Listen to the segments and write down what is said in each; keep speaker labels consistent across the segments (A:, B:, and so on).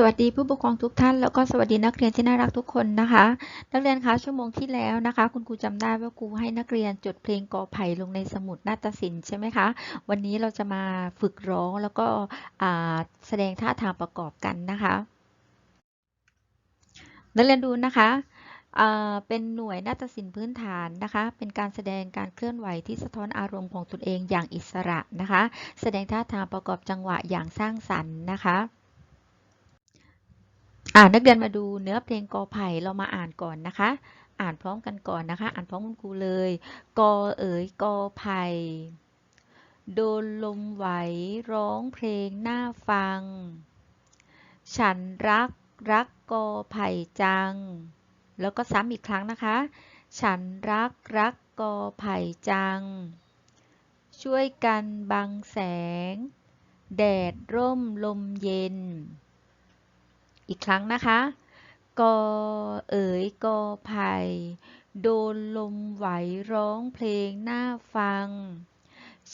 A: สวัสดีผู้ปกครองทุกท่านแล้วก็สวัสดีนักเรียนที่น่ารักทุกคนนะคะ นักเรียนคะชั่วโมงที่แล้วนะคะ คุณครูจำได้ว่าครูให้นักเรียนจดเพลงกอไผ่ลงในสมุดนาฏศิลป์ใช่ไหมคะ วันนี้เราจะมาฝึกร้องแล้วก็แสดงท่าทางประกอบกันนะคะ นักเรียนดูนะคะเป็นหน่วยนาฏศิลป์พื้นฐานนะคะ เป็นการแสดงการเคลื่อนไหวที่สะท้อนอารมณ์ของตนเองอย่างอิสระนะคะ แสดงท่าทางประกอบจังหวะอย่างสร้างสรรค์นะคะ อ่านักเรียนมาดูเนื้อเพลงกอไผ่เรามาอ่านก่อนนะคะ อ่านพร้อมกันก่อนนะคะ อ่านพร้อมคุณครูเลย กอเอ๋ยกอไผ่โดนลมไหวร้องเพลงน่าฟัง ฉันรักรักกอไผ่จัง แล้วก็ซ้ำอีกครั้งนะคะ ฉันรักรักกอไผ่จัง ช่วยกันบังแสง แดดร่มลมเย็น อีกครั้งนะคะ กอเอ๋ยกอไผ่โดนลมไหวร้องเพลงน่าฟัง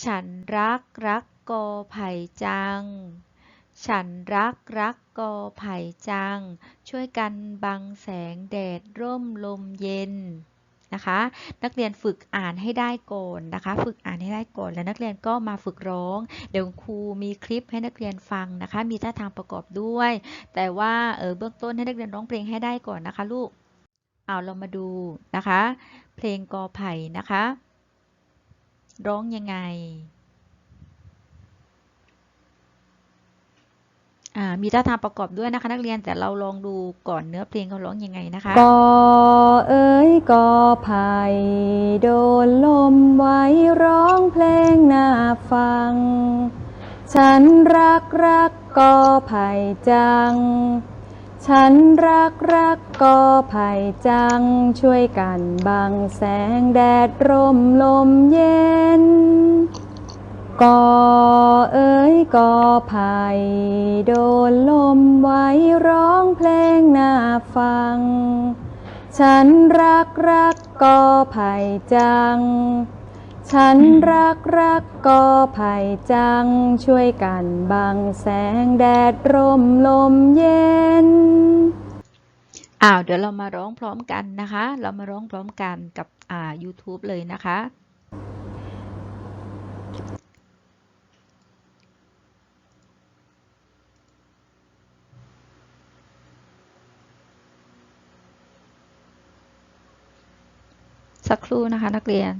A: ฉันรักรักกอไผ่จัง ฉันรักรักกอไผ่จัง ช่วยกันบังแสงแดดร่มลมเย็น นะคะ นักเรียนฝึกอ่านให้ได้ก่อนนะคะ ฝึกอ่านให้ได้ก่อนแล้วนักเรียนก็มาฝึกร้อง เดี๋ยวครูมีคลิปให้นักเรียนฟังนะคะ มีท่าทางประกอบด้วย แต่ว่าเออเบื้องต้นให้นักเรียนร้องเพลงให้ได้ก่อนนะคะลูกเอาเรามาดูนะคะ เพลงกอไผ่นะคะ ร้องยังไง อ่า มีท่าทางประกอบด้วยนะคะนักเรียนแต่เราลองดูก่อนเนื้อเพลงเขาร้องยังไงนะคะ
B: กอเอ๋ยกอไผ่โดนลมไว้ร้องเพลงน่าฟัง ฉันรักรักกอไผ่จัง ฉันรักรักกอไผ่จัง ช่วยกันบังแสงแดดร่มลมเย็นกอ เอ๋ยกอไผ่โดนลมไว้ร้องเพลงน่าฟัง ฉันรักรักกอไผ่จัง ฉันรักรักกอไผ่จัง ช่วยกันบังแสงแดดร่มลมเย็น
A: อ้าวเดี๋ยวเรามาร้องพร้อมกันนะคะ เรามาร้องพร้อมกันกับอ่า YouTube เลยนะคะ สักครู่นะคะนักเรียน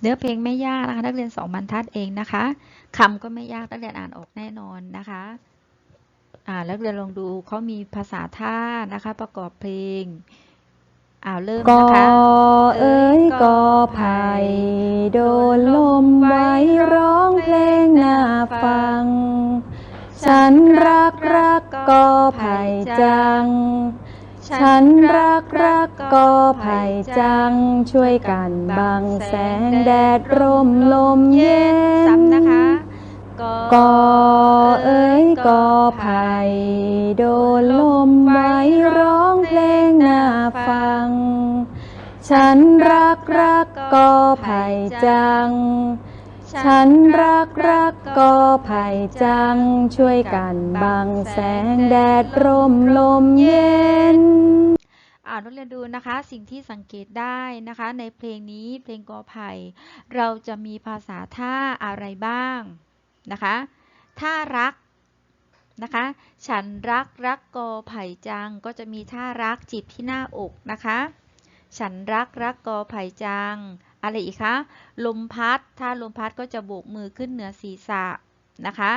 A: เนื้อเพลงไม่ยากนะคะนักเรียนสองบรรทัดเองนะคะคำก็ไม่ยากนักเรียนอ่านออกแน่นอนนะคะอ่านักเรียนลองดูเขามีภาษาท่านะคะ ประกอบเพลงอ้าวเริ่ม
B: กอ
A: นะคะ
B: เอ๋ยกอไผ่โดนลมไว้ร้องเพลงน่าฟัง ฉันรักรักกอไผ่จัง ฉันรักรักกอไผ่จัง ช่วยกันบังแสงแดดร่มลมเย็น
A: ซ้ำนะคะ
B: กอเอ๋ยกอไผ่โดนลมไว้ร้องเพลงน่าฟัง ฉันรักรักกอไผ่จัง ฉันรักรักกอไผ่จัง ช่วยกันบังแสงแดดร่มลมเย็น
A: อ่านักเรียนดูนะคะ สิ่งที่สังเกตได้นะคะ ในเพลงนี้เพลงกอไผ่เราจะมีภาษาท่าอะไรบ้างนะคะท่ารักนะคะ ฉันรักรักกอไผ่จังก็จะมีท่ารักจีบที่หน้าอกนะคะ ฉันรักรักกอไผ่จัง อะไรอีกคะ ลมพัด ถ้าลมพัดก็จะโบกมือขึ้นเหนือศีรษะนะคะ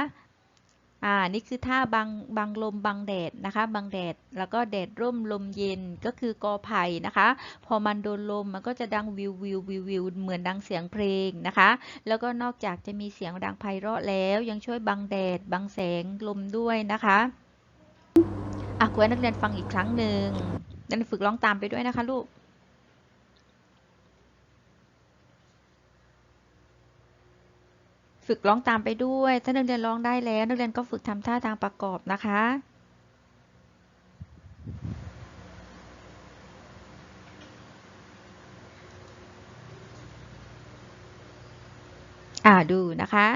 A: อ่า นี่คือท่าบังบังลมบังแดดนะคะ บังแดด แล้วก็แดดร่มลมเย็น ก็คือกอไผ่นะคะ พอมันโดนลมมันก็จะดังวิววิววิววิวเหมือนดังเสียงเพลงนะคะ แล้วก็นอกจากจะมีเสียงดังไพเราะแล้วยังช่วยบังแดด บังแสงลมด้วยนะคะ อะครูให้นักเรียนฟังอีกครั้งหนึ่งนักเรียนฝึกร้องตามไปด้วยนะคะลูก ฝึกร้องตามไปด้วย ถ้านักเรียนร้องได้แล้ว นักเรียนก็ฝึกทำท่าทางประกอบนะคะอ่าดูนะคะ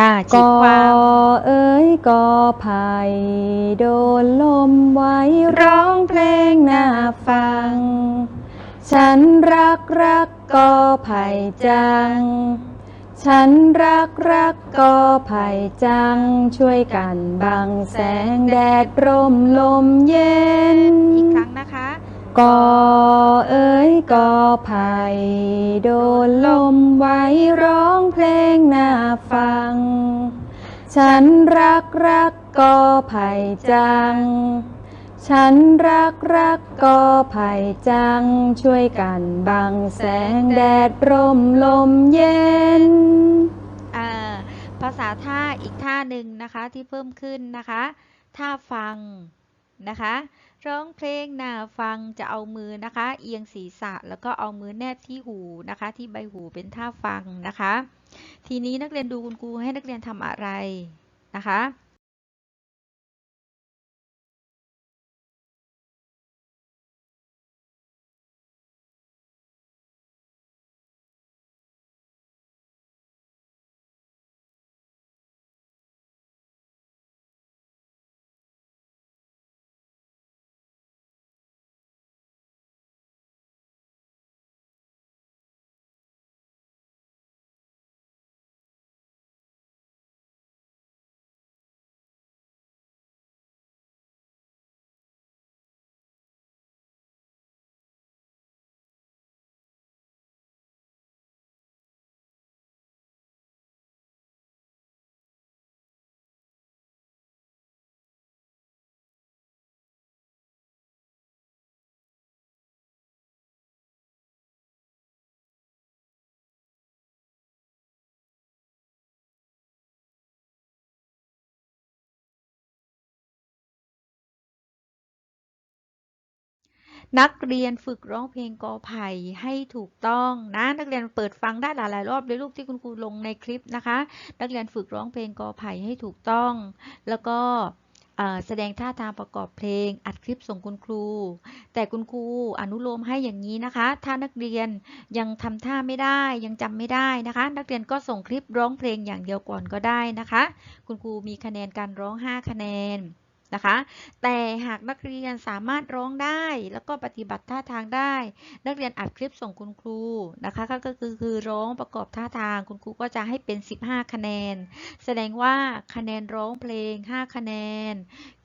A: อ่ากฉีก
B: อ
A: ความ
B: เอ๋ยกอไผ่โดนลมไว้ร้องเพลงน่าฟัง ฉันรักรักกอไผ่จัง ฉันรักรักกอไผ่จัง ช่วยกันบังแสงแดดร่มลมเย็น
A: อีกครั้งนะคะ
B: กอเอ๋ยกอไผ่โดนลมไว้ร้องเพลงน่าฟัง ฉันรักรักกอไผ่จัง ฉันรักรักกอไผ่จัง ช่วยกันบังแสงแดดร่มลมเย็น
A: อ่าภาษาท่าอีกท่าหนึ่งนะคะที่เพิ่มขึ้นนะคะ ท่าฟังนะคะ ร้องเพลงน่าฟังจะเอามือนะคะ เอียงศีรษะแล้วก็เอามือแนบที่หูนะคะ ที่ใบหูเป็นท่าฟังนะคะ ทีนี้นักเรียนดูคุณครูให้นักเรียนทำอะไรนะคะ นักเรียนฝึกร้องเพลงกอไผ่ให้ถูกต้องนะ นักเรียนเปิดฟังได้หลายๆรอบเลยลูกที่คุณครูลงในคลิปนะคะ นักเรียนฝึกร้องเพลงกอไผ่ให้ถูกต้อง แล้วก็แสดงท่าทางประกอบเพลง อัดคลิปส่งคุณครู แต่คุณครูอนุโลมให้อย่างนี้นะคะ ถ้านักเรียนยังทำท่าไม่ได้ยังจำไม่ได้นะคะ นักเรียนก็ส่งคลิปร้องเพลงอย่างเดียวก่อนก็ได้นะคะ คุณครูมีคะแนนการร้อง 5 คะแนน นะคะ แต่หากนักเรียนสามารถร้องได้แล้วก็ปฏิบัติท่าทางได้ นักเรียนอัดคลิปส่งคุณครูนะคะก็คือคือร้องประกอบท่าทางคุณครูก็จะให้เป็น 15 คะแนน แสดงว่าคะแนนร้องเพลง 5 คะแนน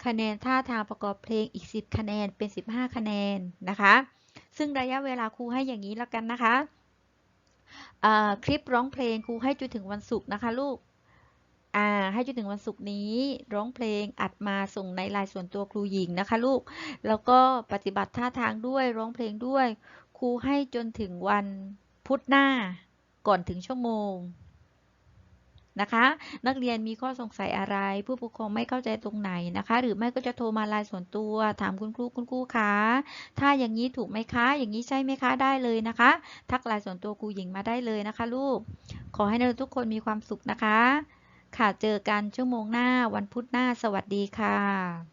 A: คะแนนท่าทางประกอบเพลงอีก 10 คะแนนเป็น 15 คะแนนนะคะ ซึ่งระยะเวลาครูให้อย่างนี้แล้วกันนะคะคลิปร้องเพลงครูให้จนถึงวันศุกร์นะคะลูก อ่าให้จนถึงวันศุกร์นี้ร้องเพลงอัดมาส่งในไลน์ส่วนตัวครูหญิงนะคะลูก แล้วก็ปฏิบัติท่าทางด้วยร้องเพลงด้วย ครูให้จนถึงวันพุธหน้าก่อนถึงชั่วโมงนะคะ นักเรียนมีข้อสงสัยอะไร ผู้ปกครองไม่เข้าใจตรงไหนนะคะ หรือไม่ก็จะโทรมาไลน์ส่วนตัวถามคุณครูคุณครูคะถ้าอย่างนี้ถูกไหมคะ อย่างนี้ใช่ไหมคะได้เลยนะคะ ทักไลน์ส่วนตัวครูหญิงมาได้เลยนะคะ ลูกขอให้นักเรียนทุกคนมีความสุขนะคะ ค่ะ เจอกันชั่วโมงหน้าวันพุธหน้า สวัสดีค่ะ